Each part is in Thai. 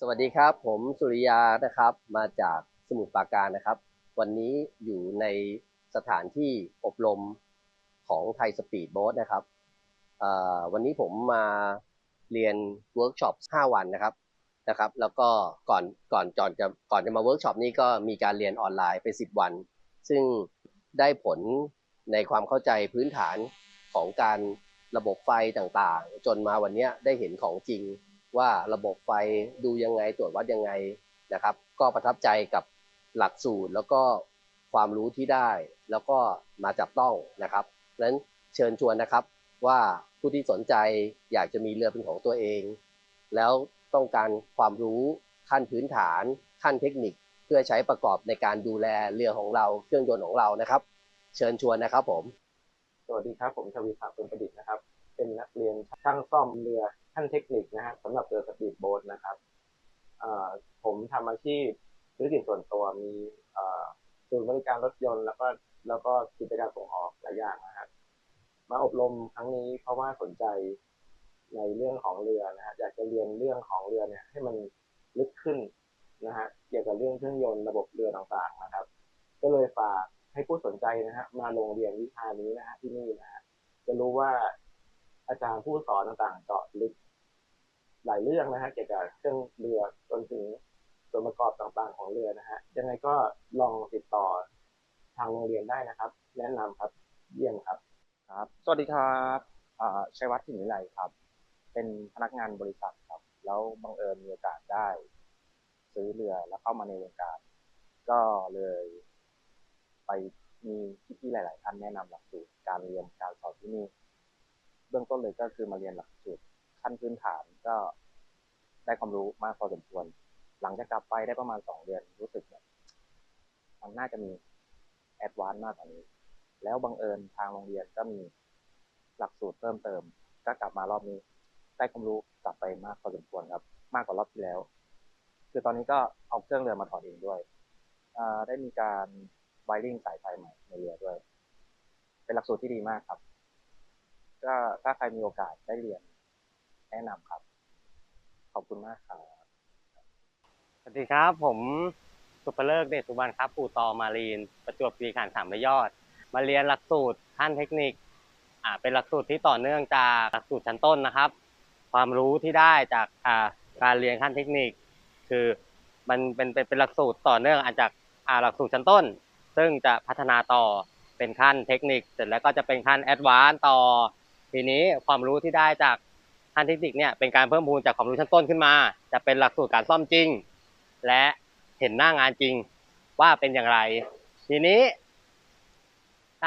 สวัสดีครับ ผมสุริยานะครับ มาจากสมุทรปราการนะครับ วันนี้อยู่ในสถานที่อบรมของไทยสปีดโบ๊ทนะครับวันนี้ผมมาเรียนเวิร์กช็อป5วันนะครับนะครับ แล้วก็ก่อนก่อนก่อนจะก่อนจะมาเวิร์กช็อปนี้ก็มีการเรียนออนไลน์ไป 10 วัน ซึ่งได้ผลในความเข้าใจพื้นฐานของการระบบไฟต่างๆ จนมาวันนี้ได้เห็นของจริง ว่าระบบไฟดูยังไงตรวจวัดยังไงนะครับ ก็ประทับใจกับหลักสูตรแล้วก็ความรู้ที่ได้ แล้วก็มาจับต้องนะครับเพราะฉนั้นเชิญชวนนะครับว่าผู้ที่สนใจอยากจะมีเรือเป็นของตัวเอง แล้วต้องการความรู้ขั้นพื้นฐานขั้นเทคนิคเพื่อใช้ประกอบในการดูแลเรือของเราเครื่องยนต์ของเรานะครับ เชิญชวนนะครับผม สวัสดีครับ ผมชวีศักดิ์เป็นประดิษฐ์นะครับ เป็นนักเรียนช่างซ่อมเรือ ขั้นเทคนิคนะฮะสำหรับเรือสปีดโบ๊ทนะครับผมทำอาชีพธุรกิจส่วนตัวมีเอ่อศูนย์บริการรถยนต์แล้วก็แล้วก็กิจการส่งออกหลายอย่างนะครับมาอบรมครั้งนี้เพราะว่าสนใจในเรื่องของเรือนะฮะอยากจะเรียนเรื่องของเรือเนี่ยให้มันลึกขึ้นนะฮะเกี่ยวกับเรื่องเครื่องยนต์ระบบเรือต่างๆนะครับ ก็เลยฝากให้ผู้สนใจนะฮะมาลงเรียนวิชานี้นะฮะที่นี่นะฮะจะรู้ว่า อาจารย์ผู้สอนต่างๆเจาะลึกหลายเรื่องนะฮะเกี่ยวกับเครื่องเรือจนถึงส่วนประกอบต่างๆของเรือนะฮะยังไงก็ลองติดต่อทางโรงเรียนได้นะครับ แนะนำครับเยี่ยมครับครับ สวัสดีครับอ่าชัยวัฒน์ถิ่นวิไลครับ เป็นพนักงานบริษัทครับ แล้วบังเอิญมีโอกาสได้ ซื้อเรือแล้วเข้ามาในวงการ ก็เลย ไปมีพี่ๆหลาย ๆ ท่านแนะนำหลักสูตรการเรียนการสอนที่นี่ บื้องต้นเลยก็คือมาเรียนหลักสูตรขั้นพื้นฐานก็ได้ความรู้มากพอสมควร หลังจากกลับไปได้ประมาณสองเดือนรู้สึกแบบมันน่าจะมีแอดวานซ์มากกว่านี้ แล้วบังเอิญทางโรงเรียนก็มีหลักสูตรเพิ่มเติม ก็กลับมารอบนี้ ได้ความรู้กลับไปมากพอสมควรครับ มากกว่ารอบที่แล้ว คือตอนนี้ก็เอาเครื่องเรือมาถอดเองด้วยได้มีการไวริ่งสายไฟใหม่ในเรือด้วย เป็นหลักสูตรที่ดีมากครับ ก็ถ้าใครมีโอกาสได้เรียนแนะนำครับ ขอบคุณมากครับสวัสดีครับ ผมสุภเลิกเดชสุวรรณครับปู่ตอมารีน ประจวบคีรีขันธ์สามระยอด มาเรียนหลักสูตรขั้นเทคนิคอ่าเป็นหลักสูตรที่ต่อเนื่องจากหลักสูตรชั้นต้นนะครับ ความรู้ที่ได้จากอ่าการเรียนขั้นเทคนิค คือมันเป็นเป็นเป็นหลักสูตรต่อเนื่องอาจากอ่าหลักสูตรชั้นต้น ซึ่งจะพัฒนาต่อเป็นขั้นเทคนิค เสร็จแล้วก็จะเป็นขั้นแอดวานซ์ต่อ ทีนี้ความรู้ที่ได้จากขั้นเทคนิคเนี่ยเป็นการเพิ่มพูนจากความรู้ชั้นต้นขึ้นมา จะเป็นหลักสูตรการซ่อมจริง และเห็นหน้างานจริงว่าเป็นอย่างไร ทีนี้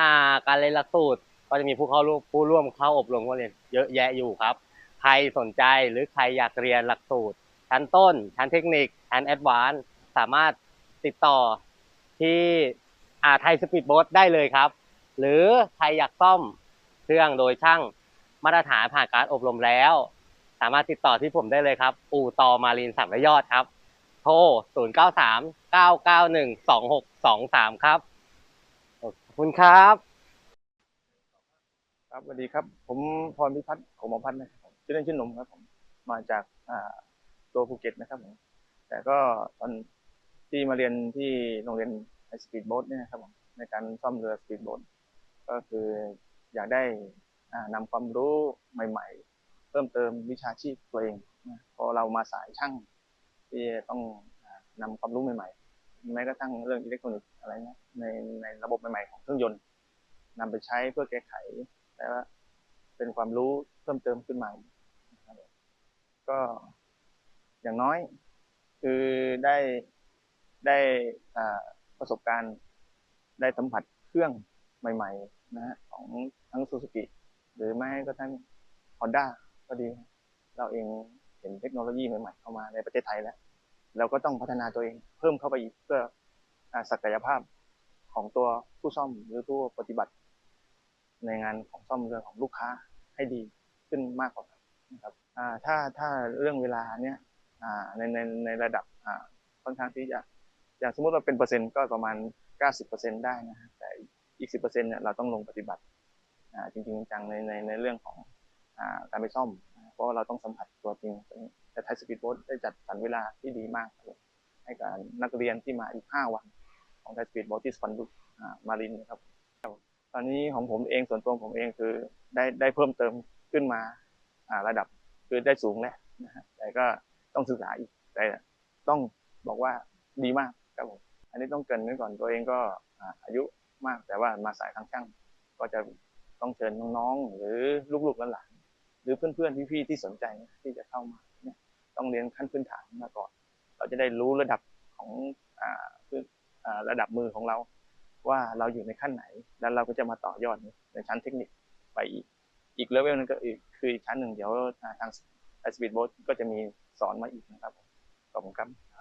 าการเรียนหลักสูตรก็จะมีผู้เข้าร่วมผู้ร่วมเข้าอบรมเรียนเยอะแยะอยู่ครับ ใครสนใจหรือใครอยากเรียนหลักสูตร ชั้นต้น ชั้นเทคนิคชั้นแอดวานสามารถติดต่อที่อาไทยสปีดโบ๊ทได้เลยครับ หรือใครอยากซ่อมเครื่องโดยช่าง มาตรฐานผ่านการอบรมแล้ว สามารถติดต่อที่ผมได้เลยครับ อู่ตอมารีนสามระยอดครับ โทร 0 9 3 9 9 1 2 6 2 3 ครับขอบคุณครับ ครับสวัสดีครับ ผมพรพิพัฒน์ของหมอพัฒน์นะครับผมชื่อเล่นชื่อหนุ่มครับผมมาจากอ่าตัวภูเก็ตนะครับผมแต่ก็ตอนที่มาเรียนที่โรงเรียนไอสปีดโบ๊ทเนี่ยนะครับผมในการซ่อมเรือสปีดโบ๊ทก็คืออยากได้ อ่านำความรู้ใหม่ ๆ เพิ่มเติมวิชาชีพตัวเองพอเรามาสายช่างที่ต้องอ่านำความรู้ใหม่ๆแม้กระทั่งเรื่องอิเล็กทรอนิกส์อะไรเงี้ยในในระบบใหม่ๆของเครื่องยนต์นำไปใช้เพื่อแก้ไขแต่ว่าเป็นความรู้เพิ่มเติมขึ้นมาก็อย่างน้อยคือได้ได้ประสบการณ์ได้สัมผัสเครื่องใหม่ๆนะฮะของทั้งซูซูกิ หรือไม่ก็ทั้ง Honda ก็ดี เราเองเห็นเทคโนโลยีใหม่ๆเข้ามาในประเทศไทยแล้ว เราก็ต้องพัฒนาตัวเองเพิ่มเข้าไปอีกเพื่อศักยภาพของตัวผู้ซ่อมหรือผู้ปฏิบัติ ในงานของซ่อมเรือของลูกค้าให้ดีขึ้นมากกว่านะครับถ้าถ้าเรื่องเวลาเนี้ยในในในระดับค่อนข้างที่จะอย่างสมมติว่าเป็นเปอร์เซ็นต์ก็ประมาณ 90%ได้นะแต่อีก 10%เนี่ยเราต้องลงปฏิบัติ จริงจังในในในเรื่องของอการไปซ่อม เพราะว่าเราต้องสัมผัสตัวจริงแต่ไทยสปีดโบ๊ทได้จัดสรรเวลาที่ดีมาก ให้กับนักเรียนที่มาอีก 5 วัน ของไทยสปีดโบ๊ทที่สปันดุมารินนะครับ ตอนนี้ของผมเองส่วนตัวผมเองคือได้ได้เพิ่มเติมขึ้นมาระดับคือได้สูงแล้วนะฮะแต่ก็ต้องศึกษาอีกแต่ต้องบอกว่าดีมากครับผมอันนี้ต้องเกรินไว้ก่อนตัวเองก็อายุมากแต่ว่ามาสายทางช่างก็จะ ต้องเชิญน้องๆหรือลูกๆหลานหรือเพื่อนๆพี่ๆที่สนใจที่จะเข้ามาเนี่ยต้องเรียนขั้นพื้นฐานมาก่อน เราจะได้รู้ระดับของอ่าพื้นอ่าระดับมือของเรา ว่าเราอยู่ในขั้นไหน แล้วเราก็จะมาต่อยอดในชั้นเทคนิคไปอีก อีกเลเวลนึงก็อีกคืออีกชั้นหนึ่งเดี๋ยวทางสปีดโบ๊ทก็จะมีสอนมาอีกนะครับขอบคุณครับ